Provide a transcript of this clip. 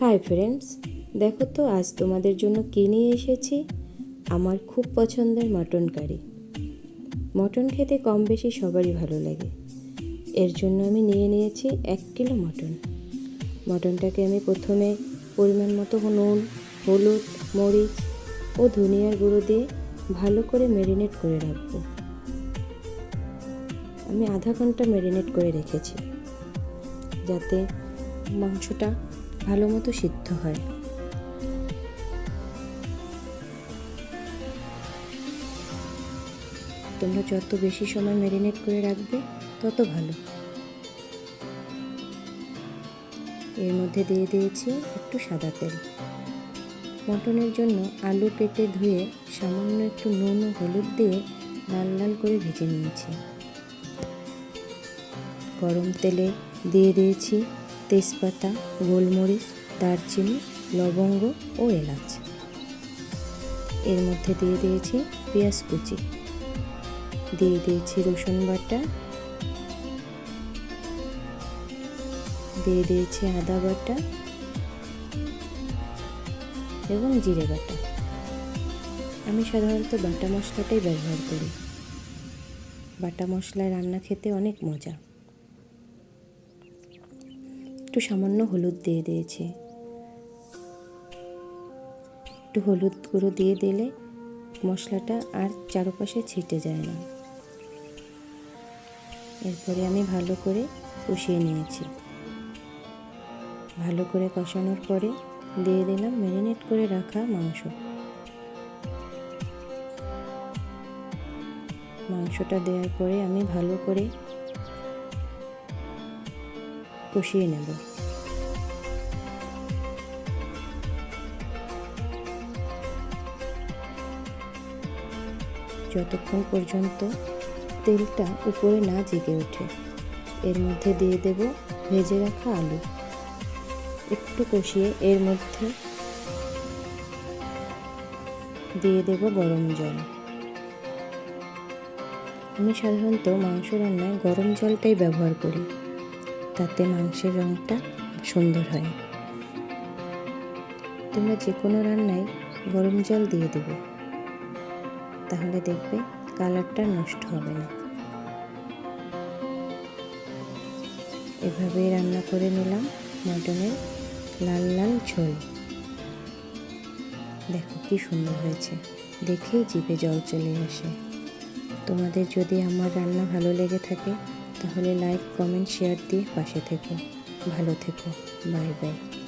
Hi friends, দেখো তো আজ তোমাদের জন্য কী নিয়ে এসেছি? আমার খুব পছন্দের মটন কারি। মটন খেতে কম বেশি সবারই ভালো লাগে। এর জন্য আমি নিয়ে নিয়েছি এক কিলো মটন। মটনটাকে আমি প্রথমে পরিমাণ মতো নুন, হলুদ, মরিচ ও ধনিয়ার গুঁড়ো দিয়ে ভালো করে ম্যারিনেট করে রাখব। আমি আধা ঘণ্টা ম্যারিনেট করে রেখেছি। যাতে মাংসটা ভালো মতো সিদ্ধ হয়। তোমরা যত বেশি সময় ম্যারিনেট করে রাখবে, তত ভালো। এর মধ্যে দিয়ে দিয়েছি একটু সাদা তেল। মটনের জন্য আলু কেটে ধুয়ে সামান্য একটু নুন ও হলুদ দিয়ে লাল লাল করে ভেজে নিয়েছি। গরম তেলে দিয়ে দিয়েছি তেজপাতা, গোলমরিচ, দারচিনি, লবঙ্গ ও এলাচ। এর মধ্যে দিয়ে দিয়েছি পেঁয়াজ কুচি। দিয়ে দিয়েছি রসুন বাটা। দিয়ে দিয়েছি আদা বাটা এবং জিরে বাটা। আমি সাধারণত বাটা মশলাটাই ব্যবহার করি। বাটা মশলায় রান্না খেতে অনেক মজা। একটু সামান্য হলুদ দিয়ে দিয়েছি। একটু হলুদ গুঁড়ো দিয়ে দিলে মশলাটা আর চারপাশে ছিটে যায় না। এরপরে আমি ভালো করে কষিয়ে নিয়েছি। ভালো করে কষানোর পরে দিয়ে দিলাম ম্যারিনেট করে রাখা মাংস। মাংসটা দেওয়ার পরে আমি ভালো করে কষিয়ে নেব। যতক্ষণ পর্যন্ত তেলটা উপরে না জেগে ওঠে, এর মধ্যে দিয়ে দেব ভেজে রাখা আলু। একটু কষিয়ে এর মধ্যে দিয়ে দেব গরম জল। আমি সাধারণত মাংস রান্নায় গরম জলটাই ব্যবহার করি। তাতে মাংসের রঙটা সুন্দর হয়। তোমরা যে কোনো রান্নায় গরম জল দিয়ে দেবে। তাহলে দেখবে কালারটা নষ্ট হবে না। এভাবে রান্না করে নিলাম মটনের লাল লাল ঝোল। দেখো কি সুন্দর হয়েছে। দেখেই জিভে জল চলে আসে। তোমাদের যদি আমার রান্না ভালো লেগে থাকে তাহলে লাইক কমেন্ট শেয়ার দিয়ে পাশে থেকো। ভালো থেকো। Bye bye